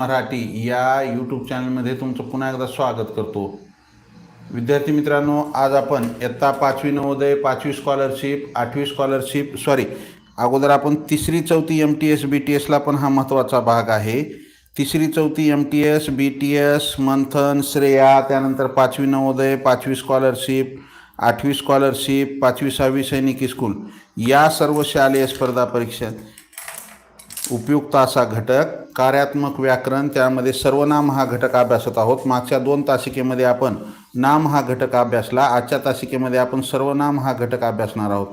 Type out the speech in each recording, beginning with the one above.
मराठी या यूट्यूब चॅनलमध्ये तुमचं पुन्हा एकदा स्वागत करतो. विद्यार्थी मित्रांनो आज आपण इयत्ता पाचवी नवोदय पाचवी स्कॉलरशिप आठवी स्कॉलरशिप सॉरी अगोदर आपण तिसरी चौथी M T S B T एसला पण हा महत्त्वाचा भाग आहे. तिसरी चौथी M T S B T S Manthan Shreya त्यानंतर पाचवी नवोदय पाचवी स्कॉलरशिप आठवी स्कॉलरशिप पाचवी सहावी सैनिकी स्कूल या सर्व शालेय स्पर्धा परीक्षा उपयुक्त असा घटक. कार्यात्मक व्याकरण त्यामध्ये सर्वनाम हा घटक अभ्यासत आहोत. मागच्या दोन तासिकेमध्ये आपण नाम हा घटक अभ्यासला. आजच्या तासिकेमध्ये आपण सर्वनाम हा घटक अभ्यासणार आहोत.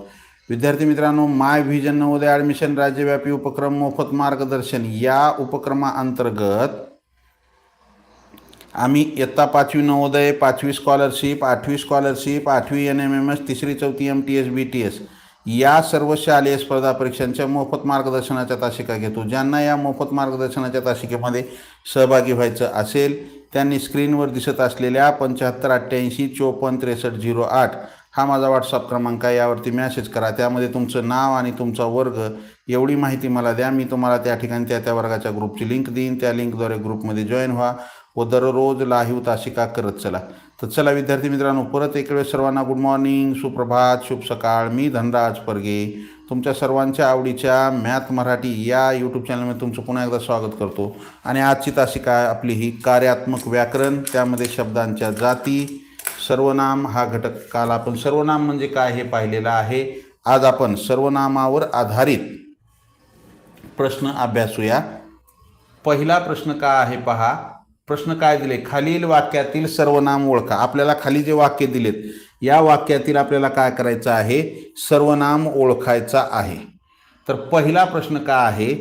विद्यार्थी मित्रांनो माय व्हिजन नवोदय ॲडमिशन राज्यव्यापी उपक्रम मोफत मार्गदर्शन या उपक्रमाअंतर्गत आम्ही इयत्ता पाचवी नवोदय पाचवी स्कॉलरशिप आठवी स्कॉलरशिप आठवी एन एम एम एस तिसरी चौथी M T S B T S या सर्व शालेय स्पर्धा परीक्षांच्या मोफत मार्गदर्शनाच्या तासिका घेतो. ज्यांना या मोफत मार्गदर्शनाच्या तासिकेमध्ये सहभागी व्हायचं असेल त्यांनी स्क्रीनवर दिसत असलेल्या पंच्याहत्तर अठ्ठ्याऐंशी चोपन्न त्रेसष्ट झिरो आठ हा माझा व्हॉट्सअप क्रमांक आहे. यावरती मॅसेज करा. त्यामध्ये तुमचं नाव आणि तुमचा वर्ग एवढी माहिती मला द्या. मी तुम्हाला त्या ठिकाणी त्या त्या वर्गाच्या ग्रुपची लिंक देईन. त्या लिंकद्वारे ग्रुपमध्ये जॉईन व्हा व दररोज लाहीव तासिका करत चला. तर चला विद्यार्थी मित्रांनो परत एक वेळेस सर्वांना गुड मॉर्निंग सुप्रभात शुभ सकाळ. मी धनराज परगे. तुमच्या सर्वांच्या आवडीच्या मॅथ मराठी या यूट्यूब चॅनलमध्ये तुमचं पुन्हा एकदा स्वागत करतो. आणि आजची तासिका आपली ही कार्यात्मक व्याकरण त्यामध्ये शब्दांच्या जाती सर्वनाम हा घटक काल आपण सर्वनाम म्हणजे काय हे पाहिलेलं आहे. आज आपण सर्वनामावर आधारित प्रश्न अभ्यासूया. पहिला प्रश्न काय आहे पहा. प्रश्न काय दिले? खालील वाक्यातील सर्वनाम ओळखा. आपल्याला खाली जे वाक्य दिलेत या वाक्यातील आपल्याला काय करायचं आहे? सर्वनाम ओळखायचा आहे. तर पहिला प्रश्न काय आहे?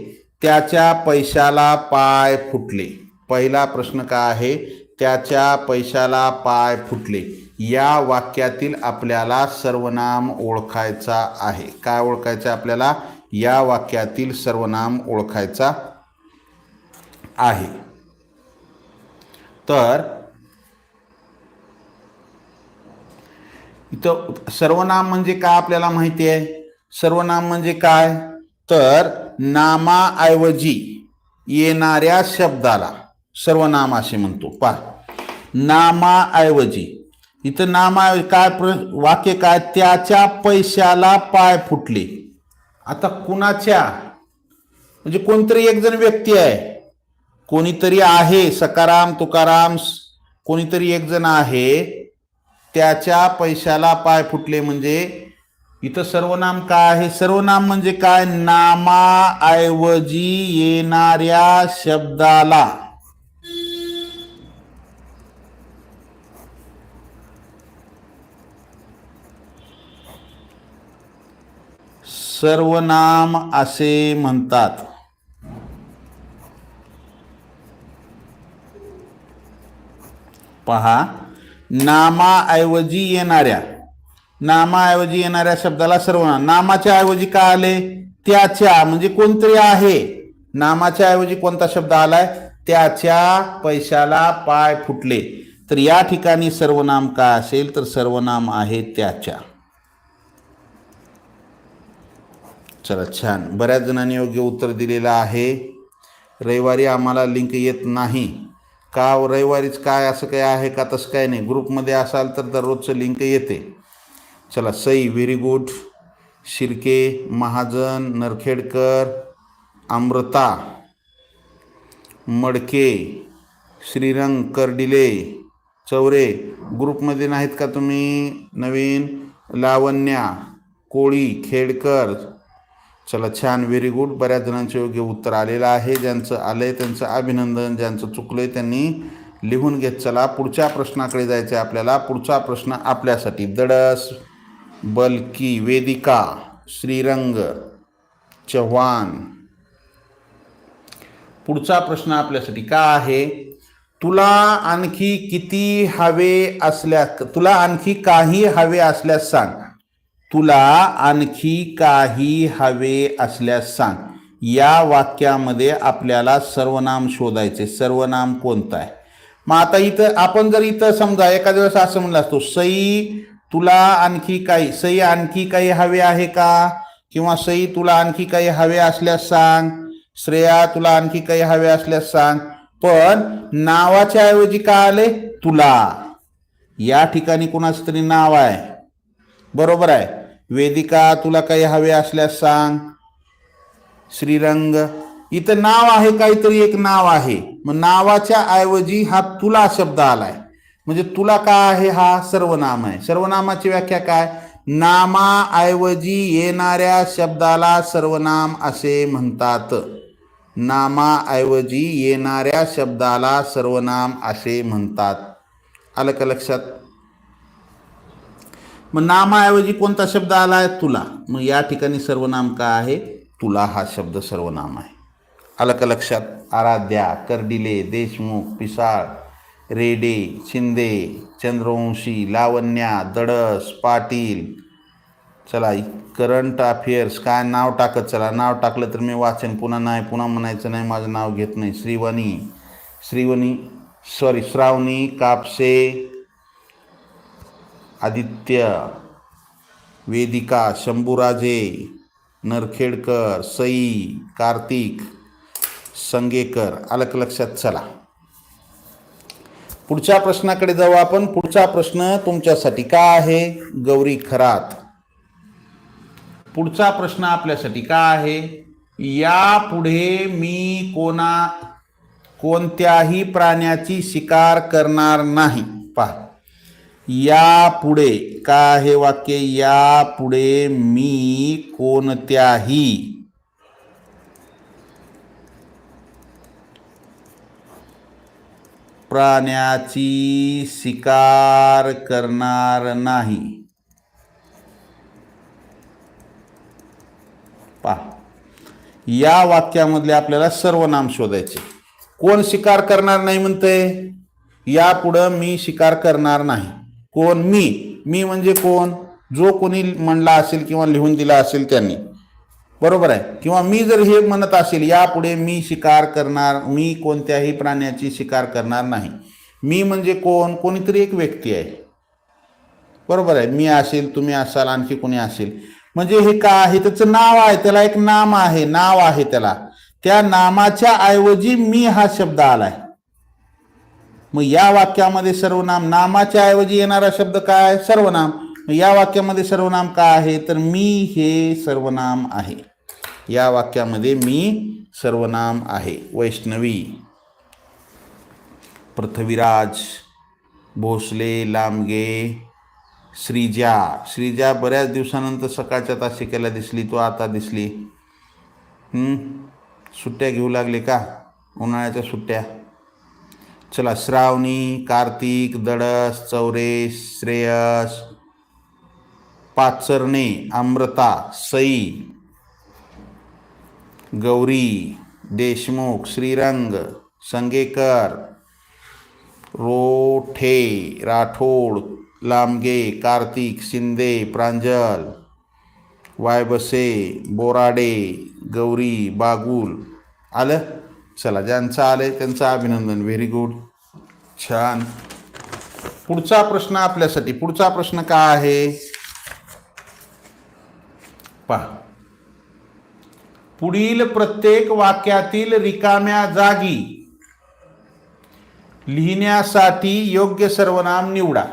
त्याच्या पैशाला पाय फुटले. पहिला प्रश्न काय आहे? त्याच्या पैशाला पाय फुटले. या वाक्यातील आपल्याला सर्वनाम ओळखायचा आहे. काय ओळखायचं आपल्याला? या वाक्यातील सर्वनाम ओळखायचा आहे. तर इथं सर्वनाम म्हणजे काय आपल्याला माहिती आहे? सर्वनाम म्हणजे काय? तर नामाऐवजी येणाऱ्या शब्दाला सर्वनाम असे म्हणतो. पहा. नामाऐवजी. इथं नामा काय प्र वाक्य काय? त्याच्या पैशाला पाय फुटले. आता कुणाच्या? म्हणजे कोणतरी एक जण व्यक्ती आहे. कोणीतरी आहे सकाराम तुकाराम कोणीतरी एक जण आहे त्याच्या पैशाला पाय फुटले म्हणजे इथं सर्वनाम काय आहे? सर्वनाम म्हणजे काय? नामाऐवजी येणाऱ्या शब्दाला. सर्वनाम असे म्हणतात. पहा. नामाऐवजी येणाऱ्या. नामाऐवजी येणाऱ्या शब्दाला सर्वनाम. नामाच्या ऐवजी काय आले? त्याच्या. म्हणजे कोणतरी आहे. नामाच्या ऐवजी कोणता शब्द आलाय? त्याच्या पैशाला पाय फुटले. तर या ठिकाणी सर्वनाम काय असेल? तर सर्वनाम आहे त्याच्या. चला छान. बऱ्याच जणांनी योग्य उत्तर दिलेलं आहे. रविवारी आम्हाला लिंक येत नाही. का हो, रविवारीच काय असं काय आहे का तसं काय नाही. ग्रुपमध्ये असाल तर दररोजचं लिंक येते. चला सई व्हेरी गुड शिर्के महाजन नरखेडकर अमृता मडके श्रीरंग कर्डिले चौरे. ग्रुपमध्ये नाहीत का तुम्ही? नवीन लावण्या कोळी खेडकर चला छान व्हेरी गुड बऱ्याच जणांचे योग्य उत्तर आलेलं आहे. ज्यांचं आलं आहे त्यांचं अभिनंदन ज्यांचं चुकलं आहे त्यांनी लिहून घेत चला. पुढच्या प्रश्नाकडे जायचं आहे आपल्याला. पुढचा प्रश्न आपल्यासाठी. दडस बलकी वेदिका श्रीरंग चव्हाण. पुढचा प्रश्न आपल्यासाठी का आहे? तुला आणखी किती हवे असल्या तुला आणखी काही हवे असल्यास सांग. तुला आणखी काही हवे असल्यास सांग. या वाक्यामध्ये आपल्याला सर्वनाम शोधायचे. सर्वनाम कोणतं आहे? मग आता इथं आपण जर इथं समजा एखाद्या वेळेस असं म्हणलं असतो सई तुला आणखी काही सई आणखी काही हवे आहे का? किंवा सई तुला आणखी काही हवे असल्यास सांग. श्रेया तुला आणखी काही हवे असल्यास सांग. पण नावाच्या ऐवजी काय आले? तुला. या ठिकाणी कुणाचं तरी नाव आहे. बरोबर आहे. वेदिका तुला काही हवे असल्यास सांग. श्रीरंग इथं नाव आहे काहीतरी एक नाव आहे. मग नावाच्या ऐवजी हा तुला शब्द आलाय. म्हणजे तुला काय आहे? हा सर्वनाम आहे. सर्वनामाची व्याख्या काय? नामाऐवजी येणाऱ्या शब्दाला सर्वनाम असे म्हणतात. नामाऐवजी येणाऱ्या शब्दाला सर्वनाम असे म्हणतात. आलं का लक्षात? मग नामाऐवजी कोणता शब्द आला आहे तुला. मग या ठिकाणी सर्वनाम का आहे? तुला हा शब्द सर्वनाम आहे. आलं का लक्षात आराध्या कर्डिले देशमुख पिसाळ रेडे शिंदे चंद्रवंशी लावण्या दडस पाटील. चला करंट अफेअर्स काय नाव टाकत चला. नाव टाकलं तर मी वाचन. पुन्हा नाही पुन्हा म्हणायचं नाही. माझं नाव घेत नाही. श्रीवणी. श्रीवणी सॉरी श्रावणी कापसे आदित्य वेदिका शंभूराजे नरखेडकर सई कार्तिक संगेकर आलक लक्षात चला. पुढच्या प्रश्नाकडे जाऊ आपण. पुढचा प्रश्न तुमच्यासाठी का आहे? गौरी खरात. पुढचा प्रश्न आपल्यासाठी का आहे? यापुढे मी कोणा कोणत्याही प्राण्याची शिकार करणार नाही. पहा. यापुढे का हे वाक्य यापुढे मी कोणत्याही? प्राण्याची शिकार करणार नाही. पहा या वाक्यामधले आपल्याला सर्वनाम शोधायचे. कोण शिकार करणार नाही म्हणते यापुढं मी शिकार करणार नाही. कोण मी? मी म्हणजे कोण? जो कोणी म्हणला असेल किंवा लिहून दिला असेल त्यांनी. बरोबर आहे? किंवा मी जर हे म्हणत असेल यापुढे मी शिकार करणार मी कोणत्याही प्राण्याची शिकार करणार नाही. मी म्हणजे कोण? कोणीतरी एक व्यक्ती आहे. बरोबर आहे? मी असेल तुम्ही असाल आणखी कोणी असेल. म्हणजे हे का आहे? त्याचं नाव आहे त्याला एक नाम आहे नाव आहे त्याला. त्या नामाच्या ऐवजी मी हा शब्द आलाय. मग या वाक्यामध्ये सर्वनाम नामाच्या ऐवजी येणारा शब्द काय आहे? सर्वनाम. मग या वाक्यामध्ये सर्वनाम काय आहे? तर मी हे सर्वनाम आहे. या वाक्यामध्ये मी सर्वनाम आहे. वैष्णवी पृथ्वीराज भोसले लांबगे श्रीजा. श्रीजा बऱ्याच दिवसानंतर सकाळच्या तासिकेला दिसली तो आता दिसली. सुट्ट्या घेऊ लागले का? उन्हाळ्याच्या सुट्ट्या. चला श्रावणी कार्तिक दडस चौरेश श्रेयस पाचरणे अमृता सई गौरी देशमुख श्रीरंग संगेकर रोठे राठोड लांबगे कार्तिक शिंदे प्रांजल वायबसे बोराडे गौरी बागुल. आलं? चला ज्यांचं आलंय त्यांचं अभिनंदन. व्हेरी गुड छान. पुढचा प्रश्न आपल्यासाठी. पुढचा प्रश्न काय आहे? पहा. पुढील प्रत्येक वाक्यातील रिकाम्या जागी लिहिण्यासाठी योग्य सर्वनाम निवडा.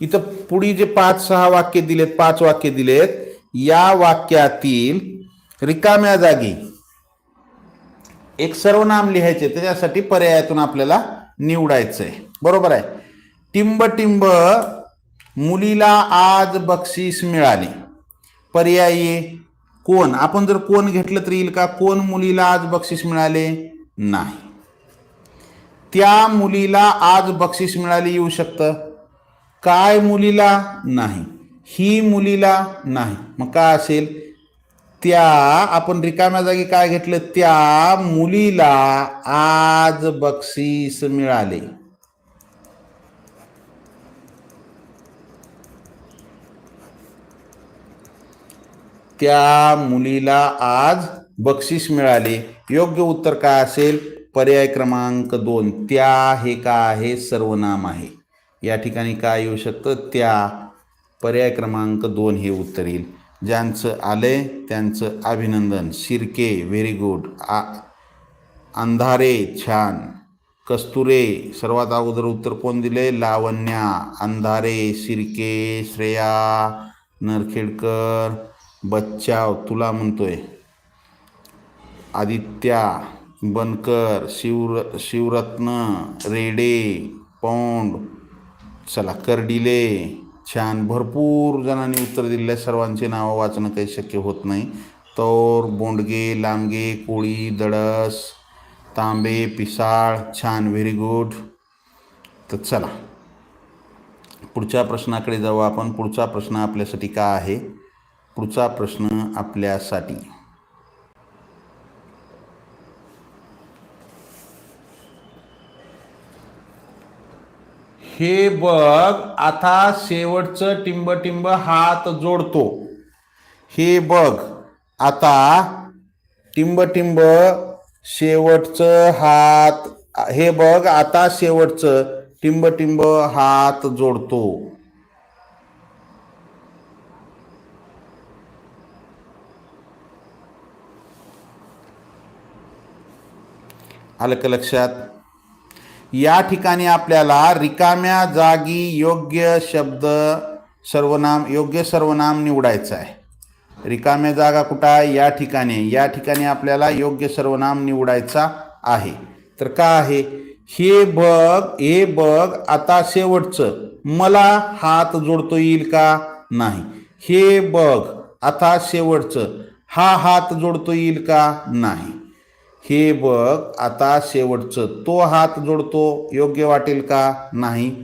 इथं पुढी जे पाच सहा वाक्य दिलेत पाच वाक्य दिलेत या वाक्यातील रिकाम्या जागी एक सर्वनाम लिहायचे त्याच्यासाठी पर्यायातून आपल्याला निवडायचंय. बरोबर आहे? टिंब टिंब मुलीला आज बक्षीस मिळाले. पर्यायी कोण? आपण जर कोण घेतलं तर येईल का? कोण मुलीला आज बक्षीस मिळाले? नाही. त्या मुलीला आज बक्षीस मिळाले येऊ शकतं. काय मुलीला? नाही. ही मुलीला नाही. मग काय असेल? त्या आपण रिकाम्या जागी काय घेतलं? त्या मुलीला आज बक्षीस मिळाले. त्या मुलीला आज बक्षीस मिळाले. योग्य उत्तर काय असेल? पर्याय क्रमांक दोन. त्या हे का आहे? सर्वनाम आहे. या ठिकाणी काय येऊ शकतं? त्या. पर्याय क्रमांक दोन हे उत्तर येईल. ज्यांचं आले त्यांचं अभिनंदन. शिर्के व्हेरी गुड आ अंधारे छान. कस्तुरे सर्वात अगोदर उत्तर कोण दिले लावण्या. अंधारे शिर्के श्रेया नरखेडकर. बच्चाव तुला म्हणतोय. आदित्या बनकर शिवर शिवरत्न रेडे पौंड. चला कर्डिले छान. भरपूर जणांनी उत्तर दिले सर्वांची नावं वाचणं काही शक्य होत नाही. तौर बोंडगे लांबगे कोळी दडस तांबे पिसाळ छान व्हेरी गुड तर चला. पुढच्या प्रश्नाकडे जाऊ आपण. पुढचा प्रश्न आपल्यासाठी का आहे? पुढचा प्रश्न आपल्यासाठी. हे बघ आता शेवटचं टिंब हात जोडतो. हे बघ आता टिंब टिंब शेवटचं हात हे बघ आता शेवटचं टिंब टिंब हात जोडतो. आलं का लक्षात. या ठिकाणी आपल्याला रिकाम्या जागी योग्य शब्द सर्वनाम योग्य सर्वनाम निवडायचं आहे. रिकाम्या जागा कुठं आहे? या ठिकाणी. या ठिकाणी आपल्याला योग्य सर्वनाम निवडायचा आहे. तर का आहे? हे बघ हे बघ आता शेवटचं. मला हात जोडतो येईल का? नाही. हे बघ आता शेवटचं. हा हात जोडतो येईल का? नाही. हे बघ आता शेवटचं. तो हात जोडतो योग्य वाटेल का? नाही.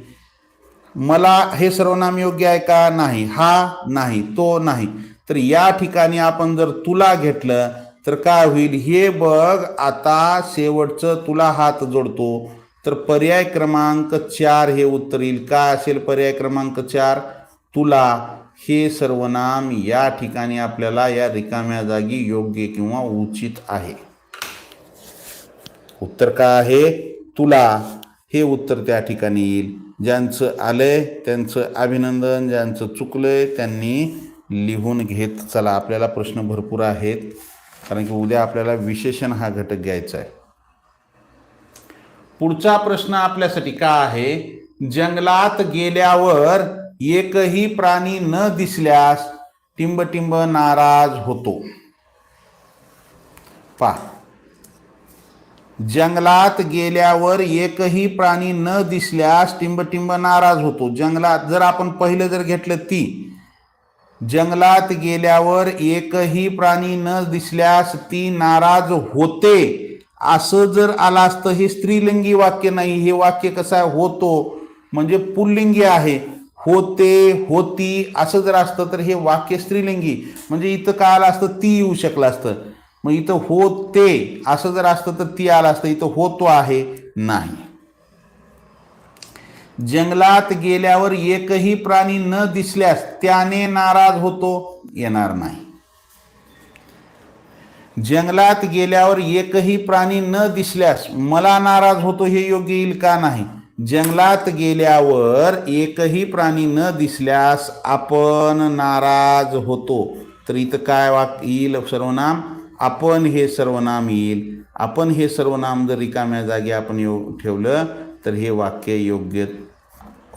मला हे सर्वनाम योग्य आहे का? नाही. हा? नाही. तो? नाही. तर या ठिकाणी आपण जर तुला घेतलं तर काय होईल? हे बघ आता शेवटचं तुला हात जोडतो. तर पर्याय क्रमांक चार हे उत्तर येईल. काय असेल पर्याय क्रमांक चार? तुला हे सर्वनाम या ठिकाणी आपल्याला या रिकाम्या जागी योग्य किंवा उचित आहे. उत्तर का आहे? तुला हे उत्तर त्या ठिकाणी येईल. ज्यांचं आलंय त्यांचं अभिनंदन ज्यांचं चुकलंय त्यांनी लिहून घेत चला. आपल्याला प्रश्न भरपूर आहेत. कारण की उद्या आपल्याला विशेषण हा घटक घ्यायचा आहे. पुढचा प्रश्न आपल्यासाठी का आहे? जंगलात गेल्यावर एकही प्राणी न दिसल्यास टिंबटिंब नाराज होतो. पा जंगलात गेल्यावर एकही प्राणी न दिसल्यास टिंबटिंब नाराज होतो. जंगलात जर आपण पहिलं जर घेतलं ती जंगलात गेल्यावर एकही प्राणी न दिसल्यास ती नाराज होते. असं जर आलं असतं हे स्त्रीलिंगी वाक्य नाही हे वाक्य कसं आहे? होतो. म्हणजे पुल्लिंगी आहे. होते होती असं जर असतं तर हे वाक्य स्त्रीलिंगी. म्हणजे इथं काय आलं असतं? ती येऊ शकलं असतं. मग इथं होते असं जर असतं तर ती आलं असतं. इथं होतो आहे नाही. जंगलात गेल्यावर एकही प्राणी न दिसल्यास त्याने नाराज होतो येणार नाही. जंगलात गेल्यावर एकही प्राणी न दिसल्यास मला नाराज होतो हे योग्य येईल का नाही? जंगलात गेल्यावर एकही प्राणी न दिसल्यास आपण नाराज होतो. तर इथं काय वाक येईल सर्वनाम? आपण हे सर्वनाम येईल. आपण हे सर्वनाम जर रिकाम्या जागी आपण यो ठेवलं तर हे वाक्य योग्य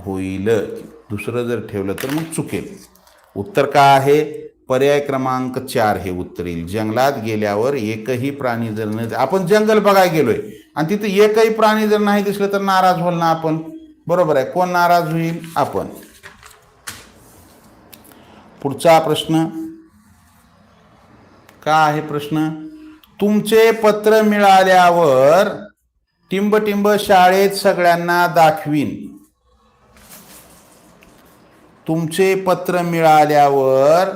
होईल. दुसरं जर ठेवलं तर मग चुकेल. उत्तर काय आहे? पर्याय क्रमांक चार हे उत्तर येईल. जंगलात गेल्यावर एकही प्राणी जर न आपण जंगल बघायला गेलोय आणि तिथे एकही प्राणी जर नाही दिसलं तर नाराज होईल ना आपण. बरोबर आहे. कोण नाराज होईल? आपण. पुढचा प्रश्न का आहे प्रश्न? तुमचे पत्र मिळाल्यावर टिंब शाळेत सगळ्यांना दाखवीन. तुमचे पत्र मिळाल्यावर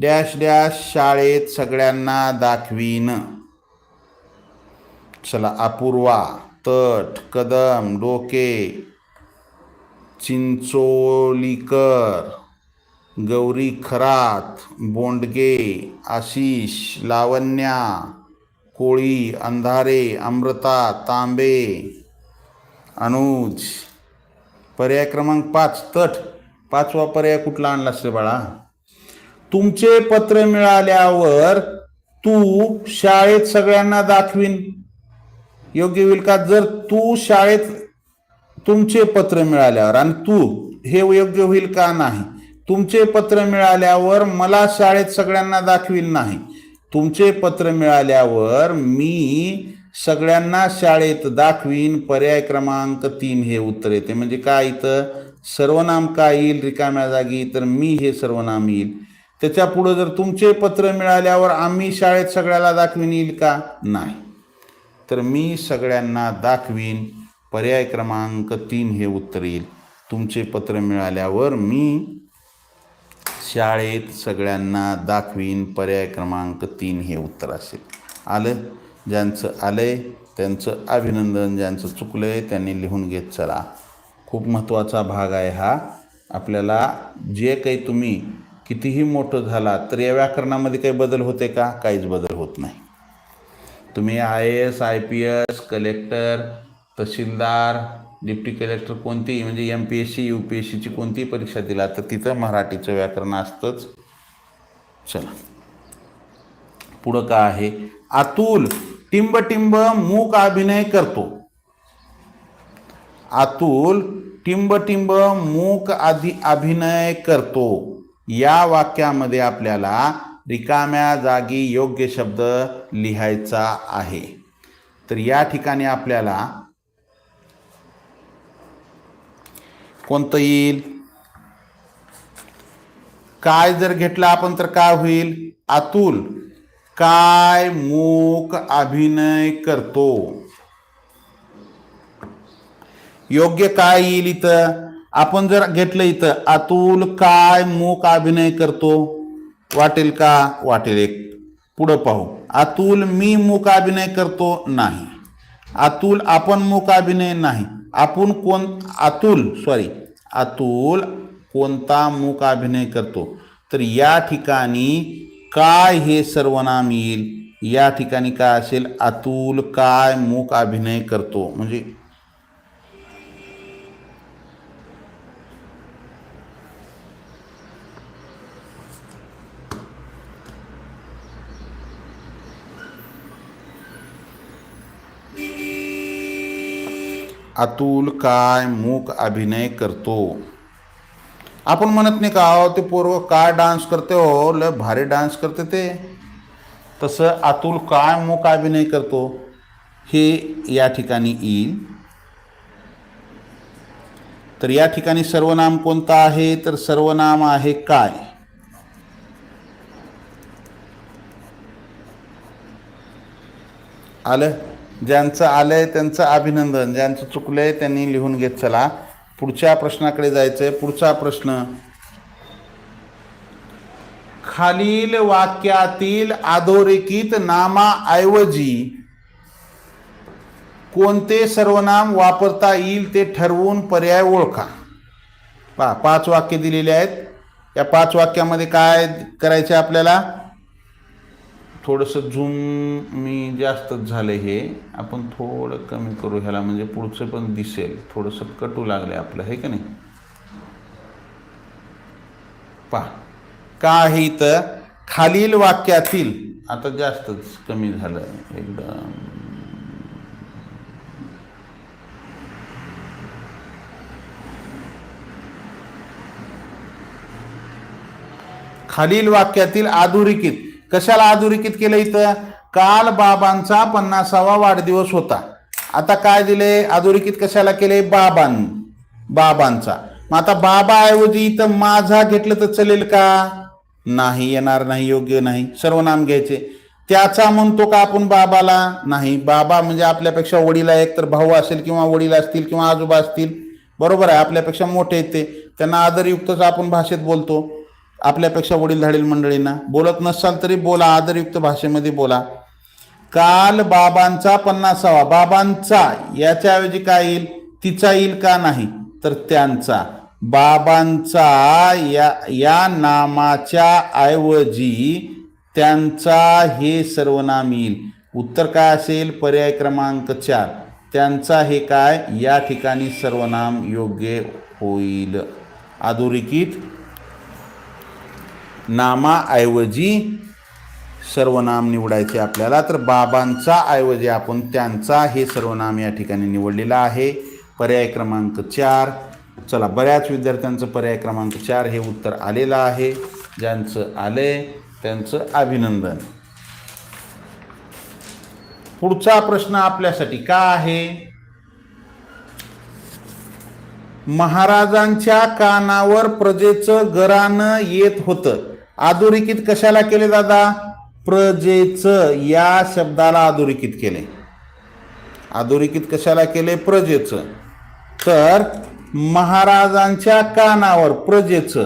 डॅश डॅश शाळेत सगळ्यांना दाखवीन. चला अपूर्वा तट कदम डोके चिंचोलीकर. गौरी खरात बोंडगे आशिष लावण्या कोळी अंधारे अमृता तांबे अनुज. पर्याय क्रमांक पाच तट. पाचवा पर्याय कुठला आणला रे बाळा? तुमचे पत्र मिळाल्यावर तू शाळेत सगळ्यांना दाखवीन. योग्य होईल का? जर तू शाळेत तुमचे पत्र मिळाल्यावर आणि तू हे योग्य होईल का नाही? तुमचे पत्र मिळाल्यावर मला शाळेत सगळ्यांना दाखविल नाही. तुमचे पत्र मिळाल्यावर मी सगळ्यांना शाळेत दाखवीन. पर्याय क्रमांक तीन हे उत्तर येते. म्हणजे काय इथं? सर्वनाम काय येईल? रिकाम्या जागी. तर मी हे सर्वनाम येईल. त्याच्या पुढं जर तुमचे पत्र मिळाल्यावर आम्ही शाळेत सगळ्याला दाखवीन येईल का? नाही. तर मी सगळ्यांना दाखवीन. पर्याय क्रमांक तीन हे उत्तर येईल. तुमचे पत्र मिळाल्यावर मी शाळेत सगळ्यांना दाखवीन पर्याय क्रमांक तीन हे उत्तर असेल. आलं? ज्यांचं आलं आहे त्यांचं अभिनंदन ज्यांचं चुकलं आहे त्यांनी लिहून घेत चला. खूप महत्त्वाचा भाग आहे हा. आपल्याला जे काही तुम्ही कितीही मोठं झाला तर या व्याकरणामध्ये काही बदल होते का? काहीच बदल होत नाही. तुम्ही I A S I P S collector tehsildar deputy collector कोणतीही म्हणजे M P S C U P S सीची कोणतीही परीक्षा दिला तर तिथं मराठीचं व्याकरण असतंच. चला. पुढं का आहे? अतुल टिंब टिंब मूक अभिनय करतो. अतुल टिंब टिंब मूक आधी अभिनय करतो. या वाक्यामध्ये आपल्याला रिकाम्या जागी योग्य शब्द लिहायचा आहे. तर या ठिकाणी आपल्याला कोणतं येईल? काय जर घेतलं आपण तर काय होईल? अतुल काय मूक अभिनय करतो? योग्य काय येईल इथं? आपण जर घेतलं इथं अतुल काय मूक अभिनय करतो? वाटेल का? वाटेल. एक पुढं पाहू. अतुल मी मूक अभिनय करतो नाही. अतुल आपण मूक अभिनय नाही. आपण कोण अतुल सॉरी अतुल कोणता मूक अभिनय करतो? तर या ठिकाणी काय हे सर्वनाम येईल या ठिकाणी काय असेल? अतुल काय मूक अभिनय करतो? म्हणजे अतुल काय मूक अभिनय करतो? आपण म्हणत नाही का अहो ते पोरव काय डान्स करते हो? लय भारी डान्स करते ते. तसं अतुल काय मूक अभिनय करतो हे या ठिकाणी येईल. तर या ठिकाणी सर्वनाम कोणता आहे? तर सर्वनाम आहे काय? आलं? ज्यांचं आलंय त्यांचं अभिनंदन ज्यांचं चुकलंय त्यांनी लिहून घेत चला. पुढच्या प्रश्नाकडे जायचंय. पुढचा प्रश्न. खालील वाक्यातील अधोरेखित नामाऐवजी कोणते सर्वनाम वापरता येईल ते ठरवून पर्याय ओळखा. पा पाच वाक्य दिलेले आहेत. या पाच वाक्यामध्ये काय करायचे आपल्याला? थोडंसं झूम मी जास्तच झालं हे आपण थोडं कमी करू. ह्याला म्हणजे पुढचं पण दिसेल. थोडंसं कटू लागलं आपलं हे का नाही? पहा. काही आहे खालील वाक्यातील आता जास्तच कमी झालं. एकदम. खालील वाक्यातील आधुरिकित. कशाला आधुरिकित केलं इथं? काल बाबांचा पन्नासावा वाढदिवस होता. आता काय दिले? अधोरेखित कशाला केले? बाबां बाबांचा. मग आता बाबाऐवजी इथं माझा घेतलं तर चालेल का? नाही येणार नाही योग्य नाही. सर्वनाम घ्यायचे. त्याचा म्हणतो का आपण बाबाला? नाही. बाबा म्हणजे आपल्यापेक्षा वडील एक तर भाऊ असेल किंवा वडील असतील किंवा आजोबा असतील. बरोबर आहे आपल्यापेक्षा मोठे आहेत ते. त्यांना आदरयुक्तच आपण भाषेत बोलतो. आपल्यापेक्षा वडील धाडील मंडळींना. बोलत नसाल तरी बोला आदरयुक्त भाषेमध्ये बोला. काल बाबांचा पन्नासावा. बाबांचा याच्याऐवजी काय येईल? तिचा येईल का नाही? तर त्यांचा. बाबांचा या या नामाच्या ऐवजी त्यांचा हे सर्वनाम येईल. उत्तर काय असेल? पर्याय क्रमांक चार. त्यांचा हे काय? या ठिकाणी सर्वनाम योग्य होईल. अधोरेखित नामाऐवजी सर्वनाम निवडायचे आपल्याला तर बाबांचा ऐवजी आपण त्यांचा हे सर्वनाम या ठिकाणी निवडलेलं आहे. पर्याय क्रमांक चार. चला बऱ्याच विद्यार्थ्यांचं पर्याय क्रमांक चार हे उत्तर आलेलं आहे. ज्यांचं आले त्यांचं अभिनंदन. पुढचा प्रश्न आपल्यासाठी का आहे? महाराजांच्या कानावर प्रजेचं गरानं येत होतं. अधोरेखित कशाला केले दादा? प्रजेचं या शब्दाला अधोरेखित केले. अधोरेखित कशाला केले? प्रजेचं. तर महाराजांच्या कानावर प्रजेचं.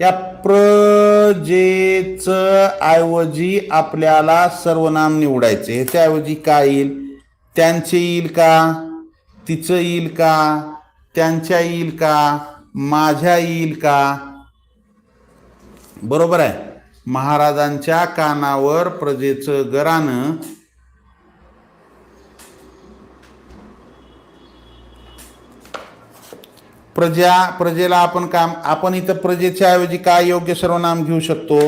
या प्रजेचं ऐवजी आपल्याला सर्वनाम निवडायचे. ह्याच्याऐवजी काय येईल? त्यांचे येईल का? तिचं येईल का? त्यांच्या येईल का? माझ्या येईल का? बरोबर आहे? महाराजांच्या कानावर प्रजेचं गरानं प्रजा प्रजेला आपण काम आपण इथं प्रजेच्या ऐवजी काय योग्य सर्वनाम घेऊ शकतो?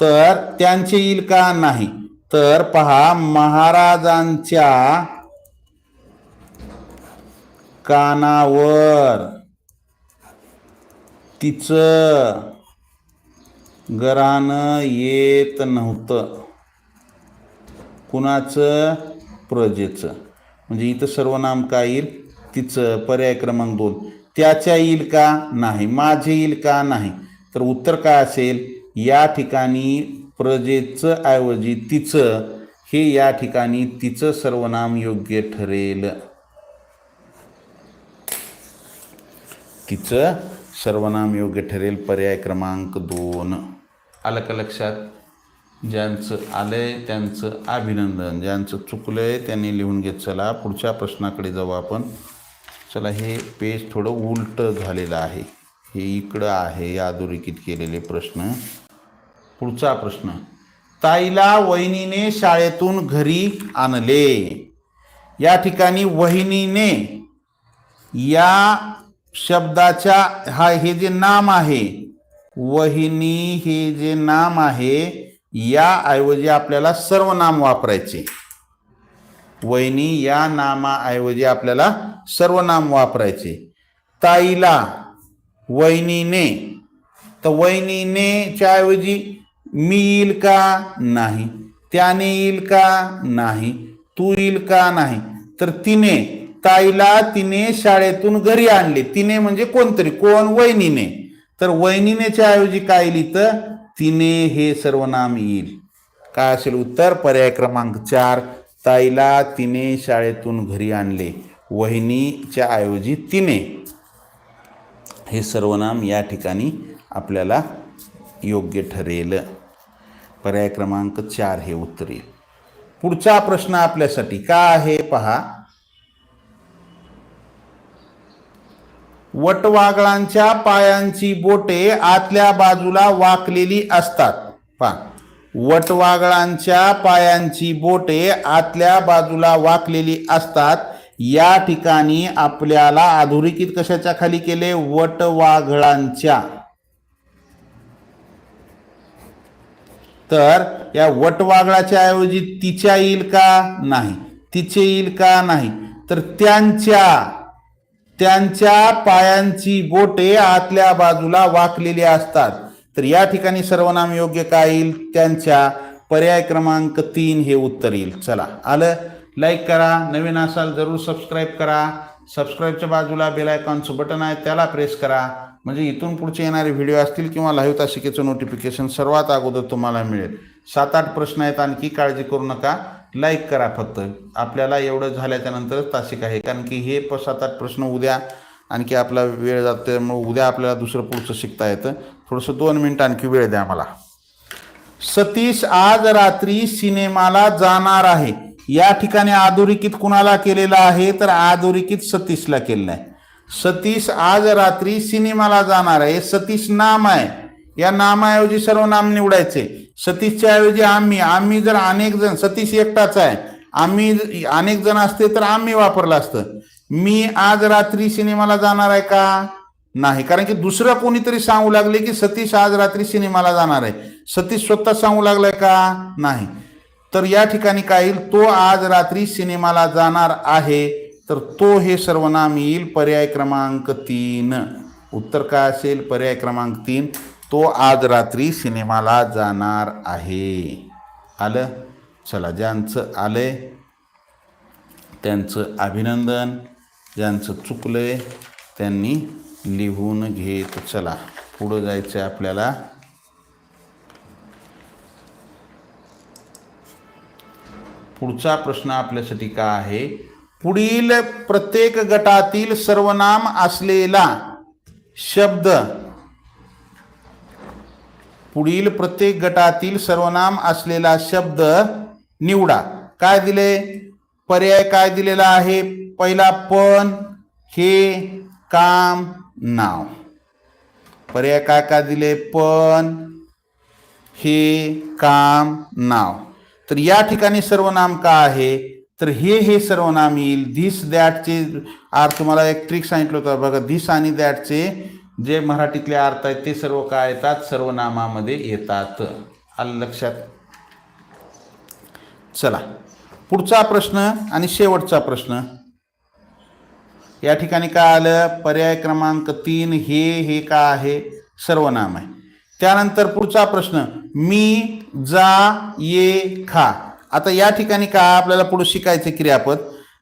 तर त्यांचे येईल का नाही? तर पहा महाराजांच्या कानावर तिचं गरानं येत नव्हतं. कुणाचं? प्रजेचं. म्हणजे इथं सर्वनाम काय येईल? तिचं. पर्याय क्रमांक दोन. त्याच्या येईल का? नाही. माझे येईल का? नाही. तर उत्तर काय असेल? या ठिकाणी प्रजेचं ऐवजी तिचं. हे या ठिकाणी तिचं सर्वनाम योग्य ठरेल. तिचं सर्वनाम योग्य ठरेल. पर्याय क्रमांक दोन. आलं का लक्षात? ज्यांचं आहे त्यांचं अभिनंदन. ज्यांचं चुकलं आहे त्यांनी लिहून घेत चला. पुढच्या प्रश्नाकडे जाऊ आपण. चला हे पेज थोडं उलट झालेलं आहे. हे इकडं आहे अधोरेखित केलेले प्रश्न. पुढचा प्रश्न. ताईला वहिनीने शाळेतून घरी आणले. या ठिकाणी वहिनीने या शब्दाच्या हा हे जे नाम आहे वहिनी हे जे नाम आहे या ऐवजी आपल्याला सर्वनाम वापरायचे. वहिनी या नामाऐवजी आपल्याला सर्वनाम वापरायचे. ताईला वहिनीने तर वहिनीनेच्या ऐवजी मी येईल का? नाही. त्याने येईल का? नाही. तू येईल का? नाही. तर तिने ताईला तिने शाळेतून घरी आणले. तिने म्हणजे कोणतरी कोण? वहिनीने. तर वहिनीनेच्या ऐवजी काय येईल इथं तिने हे सर्वनाम येईल. काय असेल उत्तर? पर्याय क्रमांक चार. ताईला तिने शाळेतून घरी आणले. वहिनीच्या ऐवजी तिने हे सर्वनाम या ठिकाणी आपल्याला योग्य ठरेल. पर्याय क्रमांक चार हे उत्तर येईल पुढचा प्रश्न आपल्यासाठी का आहे? पहा. वटवागळांच्या पायांची बोटे आतल्या बाजूला वाकलेली असतात. पा वटवागळांच्या पायांची बोटे आतल्या बाजूला वाकलेली असतात. या ठिकाणी आपल्याला अधोरेखित कशाच्या खाली केले? वटवाघळांच्या तर या वटवाघळाच्या ऐवजी तिच्या येईल का? नाही. तिचे येईल का? नाही. तर त्यांच्या त्यांच्या पायांची बोटे आतल्या बाजूला वाकलेली असतात. तर या ठिकाणी सर्वनाम योग्य काय येईल? त्यांच्या पर्याय क्रमांक तीन हे उत्तर येईल. चला आलं? लाईक करा. नवीन असाल जरूर सबस्क्राईब करा. सबस्क्राईबच्या बाजूला बेल आयकॉनचं बटन आहे त्याला प्रेस करा. म्हणजे इथून पुढचे येणारे व्हिडिओ असतील किंवा लाईव्ह तासिकेचं नोटिफिकेशन सर्वात अगोदर तुम्हाला मिळेल. सात आठ प्रश्न आहेत आणखी काळजी करू नका. लाईक करा फक्त. आपल्याला एवढं झाल्याच्यानंतरच तासिक आहे. कारण की हे प सात आठ प्रश्न उद्या आणखी आपला वेळ जातो त्यामुळे उद्या आपल्याला दुसरं पुढचं शिकता येतं. थोडंसं दोन मिनटं आणखी वेळ द्या मला. सतीश आज रात्री सिनेमाला जाणार आहे. या ठिकाणी अधोरेखित कुणाला केलेलं आहे? तर अधोरेखित सतीशला केलेलं आहे. सतीश आज रात्री सिनेमाला जाणार आहे. सतीश नाम आहे. या नामाऐवजी सर्व नाम निवडायचे. सतीशच्या ऐवजी आम्ही आम्ही जर अनेक जण सतीश एकटाच आहे. आम्ही अनेक जण असते तर आम्ही वापरलं असतं. मी आज रात्री सिनेमाला जाणार आहे का? नाही. कारण की दुसरं कोणीतरी सांगू लागले की सतीश आज रात्री सिनेमाला जाणार आहे. सतीश स्वतः सांगू लागलाय का? नाही. तर या ठिकाणी काय येईल? तो आज रात्री सिनेमाला जाणार आहे. तर तो हे सर्वनाम येईल पर्याय क्रमांक तीन. उत्तर काय असेल? पर्याय क्रमांक तीन. तो आज रात्री सिनेमाला जाणार आहे. आलं? चला ज्यांचं आलंय त्यांचं अभिनंदन ज्यांचं चुकलं आहे त्यांनी लिहून घेत चला. पुढं जायचं आहे आपल्याला. पुढचा प्रश्न आपल्यासाठी काय आहे? पुढील प्रत्येक गटातील सर्वनाम असलेला शब्द पुढील प्रत्येक गटातील सर्वनाम असलेला शब्द निवडा. काय दिले? पर्याय काय दिलेला आहे? पहिला पण हे काम नाव. पर्याय काय काय दिले? पण हे काम नाव. तर या ठिकाणी सर्वनाम का आहे? तर हे हे सर्वनाम येईल. धिस दॅटचे आर तुम्हाला एक ट्रिक सांगितलं होतं. बघा धीस आणि दॅटचे जे मराठीतले अर्थ आहेत ते सर्व काय येतात? सर्वनामामध्ये येतात. आलं लक्षात? चला. पुढचा प्रश्न आणि शेवटचा प्रश्न. या ठिकाणी काय आलं? पर्याय क्रमांक तीन हे हे का आहे? सर्वनाम आहे. त्यानंतर पुढचा प्रश्न मी जा ये खा. आता या ठिकाणी काय आपल्याला पुढे शिकायचे क्रियापद?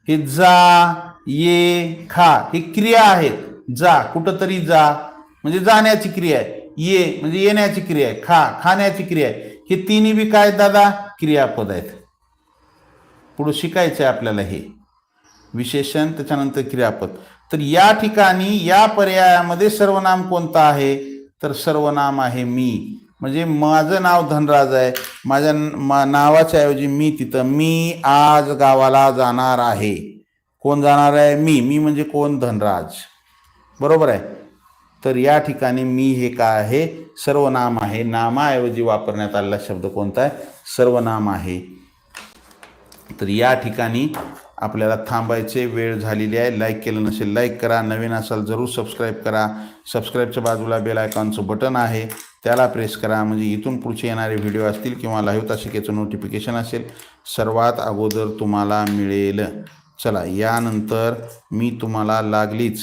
हे जा ये खा ही क्रिया आहेत. जा कुठंतरी जा. म्हणजे जाण्याची क्रिया आहे. ये म्हणजे येण्याची क्रिया आहे. खा खाण्याची क्रिया आहे. हे तिन्ही बी काय दादा? क्रियापद आहेत. पुढे शिकायचं आहे आपल्याला हे. विशेषण त्याच्यानंतर क्रियापद. तर या ठिकाणी या पर्यायामध्ये सर्वनाम कोणतं आहे? तर सर्वनाम आहे मी. म्हणजे माझं नाव धनराज आहे. माझ्या मा नावाच्या ऐवजी मी तिथं मी आज गावाला जाणार आहे. कोण जाणार आहे? मी. मी म्हणजे कोण? धनराज. बरोबर आहे? तर या ठिकाणी मी हे काय आहे? सर्वनाम आहे. नामाऐवजी वापरण्यात आलेला शब्द कोणता आहे? सर्वनाम आहे. तर या ठिकाणी आपल्याला थांबायचे वेळ झालेली आहे. लाईक केलं नसेल लाईक करा. नवीन असाल जरूर सबस्क्राईब करा. सबस्क्राईबच्या बाजूला बेल आयकॉनचं बटन आहे. त्याला प्रेस करा. म्हणजे इथून पुढचे येणारे व्हिडिओ असतील किंवा लाईव्ह तासिकेचं नोटिफिकेशन असेल सर्वात अगोदर तुम्हाला मिळेल. चला यानंतर मी तुम्हाला लागलीच.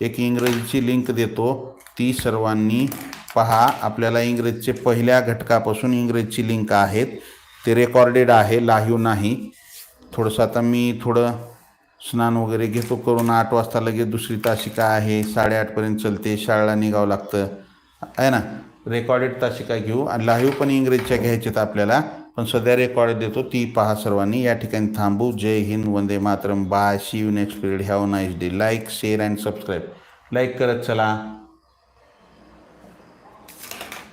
एक इंग्रजीची लिंक देतो. ती सर्वांनी पहा. आपल्याला इंग्रजीचे पहिल्या घटकापासून इंग्रजीची लिंक आहेत. ते रेकॉर्डेड आहे लाहीव नाही. थोडंसं आता मी थोडं स्नान वगैरे घेतो करून आठ वाजता लगेच दुसरी तासिका आहे? साडेआठपर्यंत चलते. शाळेला निघावं लागतं. आहे ना? रेकॉर्डेड तासिका घेऊ? आणि लाहीव पण इंग्रजीच्या घ्यायच्यात आपल्याला. पण सध्या रेकॉर्ड देतो ती पहा सर्वांनी. या ठिकाणी थांबू. जय Hind Vande Mataram. Bye see you next period have nice day like share and subscribe like करत चला.